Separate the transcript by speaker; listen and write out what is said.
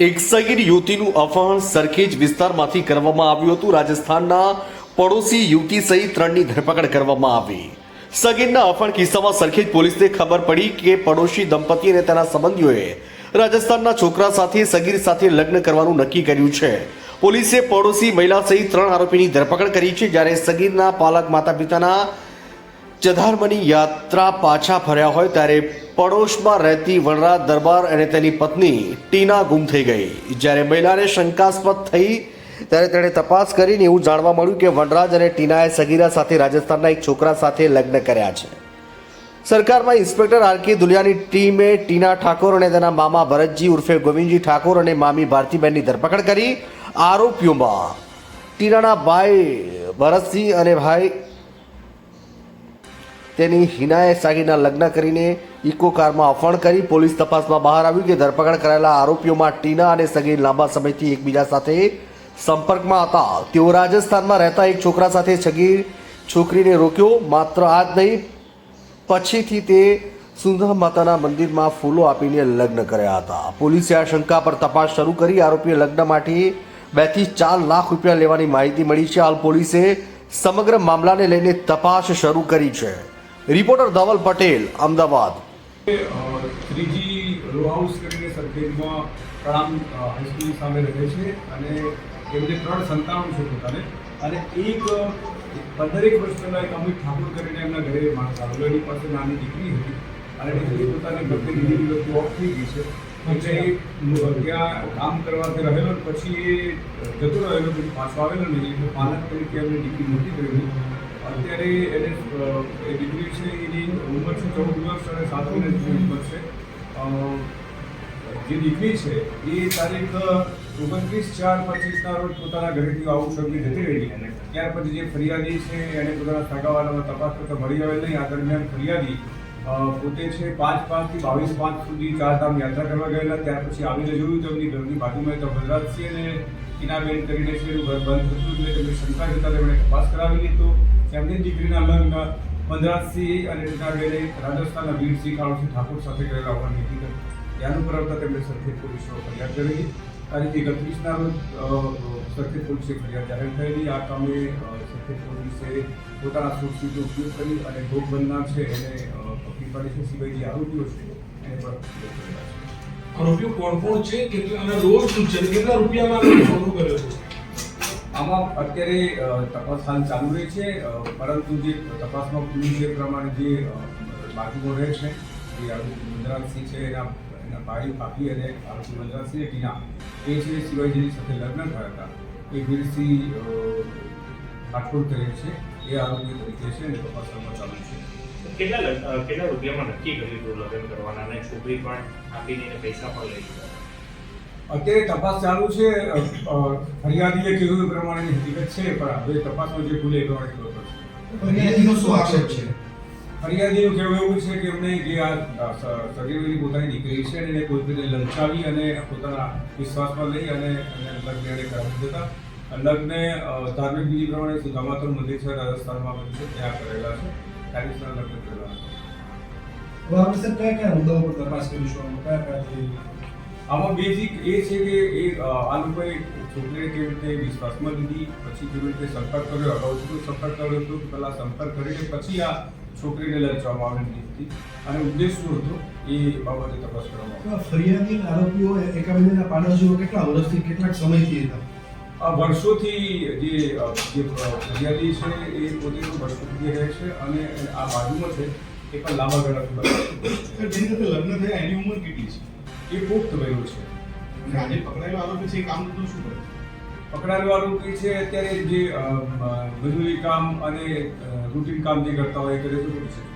Speaker 1: એક સગીર યુવતીનું અપહરણ સરખેજ વિસ્તારમાંથી કરવામાં આવ્યું હતું. રાજસ્થાનના પડોશી યુવતી સહિત ત્રણની ધરપકડ કરવામાં આવી. સગીરના અપહરણ કિસ્સામાં સરખેજ પોલીસને ખબર પડી કે પડોશી દંપતી અને તેના સંબંધીઓએ રાજસ્થાનના છોકરા સાથે, સગીર સાથે લગ્ન કરવાનું નક્કી કર્યું છે. પોલીસે પડોશી મહિલા સહિત ત્રણ આરોપીની ધરપકડ કરી છે. જ્યારે સગીરના પાલક માતા પિતાના ચધારમની યાત્રા પાછા ફર્યા હોય ત્યારે પડોશમાં રહેતી વનરાજ દરબાર અને તેની પત્ની ટીના ગુમ થઈ ગઈ. જ્યારે મહિલાને શંકાસ્પદ થઈ ત્યારે તેણે તપાસ કરીને એવું જાણવા મળ્યું કે વનરાજ અને ટીનાએ સગીરા સાથે રાજસ્થાનના એક છોકરા સાથે લગ્ન કર્યા છે. સરકારમાં ઇન્સ્પેક્ટર આર કે દુલિયાની ટીમે ટીના ઠાકોર અને તેના મામા ભરતજી ઉર્ફે ગોવિંદજી ઠાકોર અને મામી ભારતીબેનની ધરપકડ કરી. આરોપીઓમાં ટીનાના ભાઈ ભરતસિંહ અને ભાઈ તેની હિનાએ સાગીના લગ્ન કરીને ઇકો કારમાં અફણ કરી પોલીસ તપાસમાં બહાર આવ્યું કે ધરપકડ કરાયેલા આરોપીઓમાં ટીના અને સગીર લાંબા સમયથી એકબીજા સાથે સંપર્કમાં હતા. તેઓ રાજસ્થાનમાં રહેતા એક છોકરા સાથે સગીર છોકરીને રોક્યો. માત્ર આ જ નહીં, પછીથી તે સુંદર માતાના મંદિરમાં ફૂલો આપીને લગ્ન કર્યા હતા. પોલીસે આ શંકા પર તપાસ શરૂ કરી આરોપીએ લગ્ન માટે બેથી ચાર લાખ રૂપિયા લેવાની માહિતી મળી છે. હાલ પોલીસે સમગ્ર મામલાને લઈને તપાસ શરૂ કરી છે. રિપોર્ટર ધવલ પટેલ, અમદાવાદ.
Speaker 2: ત્રીજી રો હાઉસ કરીને સરખેજમાં પ્રણામ હાઈસ્કૂલ સામે રહે છે અને એમને ત્રણ સંતાનો છે પોતાને. અને એક પંદરેક વર્ષ પહેલાં એક અમિત ઠાકોર કરીને એમના ઘરે માણસ આવેલો. એની પાસે નાની દીકરી હતી અને દીકરી પોતાની ઘરથી બીજી દિવસથી ઓફ થઈ ગઈ છે. એટલે ત્યાં કામ કરવાથી રહેલો પછી એ જતો રહેલો, પછી પાછો આવેલો નહીં એટલે પાલક તરીકે એમને દીકરી મોટી કરેલી અત્યારે એને એ દીકરી છે, એની ઉંમર છે ચૌદ વર્ષ અને સાત વર્ષ જેટલી ઉંમર છે. જે દીકરી છે, એ તારીખ ઓગણત્રીસ ચાર પચીસના રોજ પોતાના ઘરેથી આવું સગી જતી રહી અને ત્યાર પછી જે ફરિયાદી છે, એને પોતાના સગાવાલામાં તપાસ કરતા મળી આવેલ નહીં. આ દરમિયાન ફરિયાદી પોતે છે, પાંચ પાંચથી બાવીસ પાંચ સુધી ચારધામ યાત્રા કરવા ગયેલા. ત્યાર પછી આવીને જોયું તો એમની ઘરની બાજુમાં તો ભદ્રાજસિંહ અને ટીનાબેન કરીને છે ઘર બંધ હતું એટલે તેમને શંકા જતા તેમણે તપાસ કરાવી તો એમની દીકરીના લગ્ન ભદ્રાજસિંહ અને ટીનાબેને રાજસ્થાનના વીરસિંહ કાળુસિંહ ઠાકોર સાથે કરેલા હોવાની હકીકત ત્યાંનું આવતા તેમણે સરખેજ પોલીસનો ફરિયાદ કરેલી. તારીખ એકત્રીસના રોજ સરખેજ પોલીસે ફરિયાદ જાહેર થયેલી આ કામે સરખેજ પોલીસે પોતાના સોર્સિસનો ઉપયોગ કરી અને ભોગ બનનાર છે એને પકડી પાડી છે. સિવાય જે આરોપીઓ છે, એને પણ
Speaker 3: આરોપીઓ કોણ કોણ છે? કેટલા, અને રોજ કેટલા રૂપિયામાં કર્યો છે?
Speaker 2: આમાં અત્યારે તપાસ હાલ ચાલુ રહી છે. પરંતુ જે તપાસમાં ખુલ્યું છે પ્રમાણે જે બાજુઓ રહે છે, જે આરોપી મંદરાજસિંહ છે, એના એના ભાઈ ભાભી અને આરોપી મંદરાજસિંહ અને ટીના એ છે શિવાજીની સાથે લગ્ન થયા હતા. એ વીરસિંહ રાઠોડ કરે છે. એ આરોપી તરીકે છે અને તપાસ હાલમાં ચાલુ છે.
Speaker 4: કેટલા કેટલા રૂપિયામાં નક્કી કર્યું હતું લગ્ન કરવાના અને છોકરી પણ આપીને પૈસા પણ લઈ લીધા?
Speaker 2: અત્યારે તપાસ ચાલુ છે ફરિયાદીએ કીધું એ પ્રમાણેની હકીકત છે પણ હવે તપાસમાં જે ખુલે એ પ્રમાણે પડશે
Speaker 5: ફરિયાદીનો શું આક્ષેપ છે?
Speaker 2: ફરિયાદીનું કહેવું એવું છે કે એમને જે આ સ- પોતાની દીકરી છે એને કોઈ રીતે લલચાવી અને પોતાના વિશ્વાસમાં લઈ અને એને લગ્ન એને કરાવી દેતા લગ્ન ધાર્મિક વિધિ પ્રમાણે સુધામાતર મંદિર છે રાજસ્થાનમાં બન્યું છે ત્યાં કરેલા છે રાજસ્થાન લગ્ન કરેલા છે.
Speaker 5: હવે આપણે સર કયા કયા મુદ્દાઓ પર તપાસ કરીશું કયા કયા
Speaker 2: આમાં બેઝિક એ છે કે એ આ લોકોએ છોકરીને કેવી રીતે વિશ્વાસમાં લીધી પછી કેવી રીતે સંપર્ક કર્યો અગાઉ શું સંપર્ક કર્યો હતો પહેલાં સંપર્ક કરીને પછી આ છોકરીને લલચાવવામાં આવેલી હતી. અને ઉદ્દેશ શું હતો? એ બાબતે તપાસ કરવામાં.
Speaker 5: ફરિયાદી આરોપીઓ એકાબીજાના પાડોશીઓ કેટલા વર્ષથી કેટલાક સમયથી હતા?
Speaker 2: આ વર્ષોથી જે જે ફરિયાદી છે એ પોતે વર્ષો વર્ષોથી રહે છે અને આ બાજુમાં છે એ પણ લાંબા ગાળાથી
Speaker 3: જેની સાથે લગ્ન થયા એની ઉંમર કેટલી છે?
Speaker 2: એ પુખ્ત વયનો છે.
Speaker 3: આજે પકડાયેલો આરોપી છે એ કામ બધું શું કરે?
Speaker 2: પકડાયેલો આરોપી છે અત્યારે જે મજૂરી કામ અને રૂટીન કામ જે કરતા હોય એ કરે છે?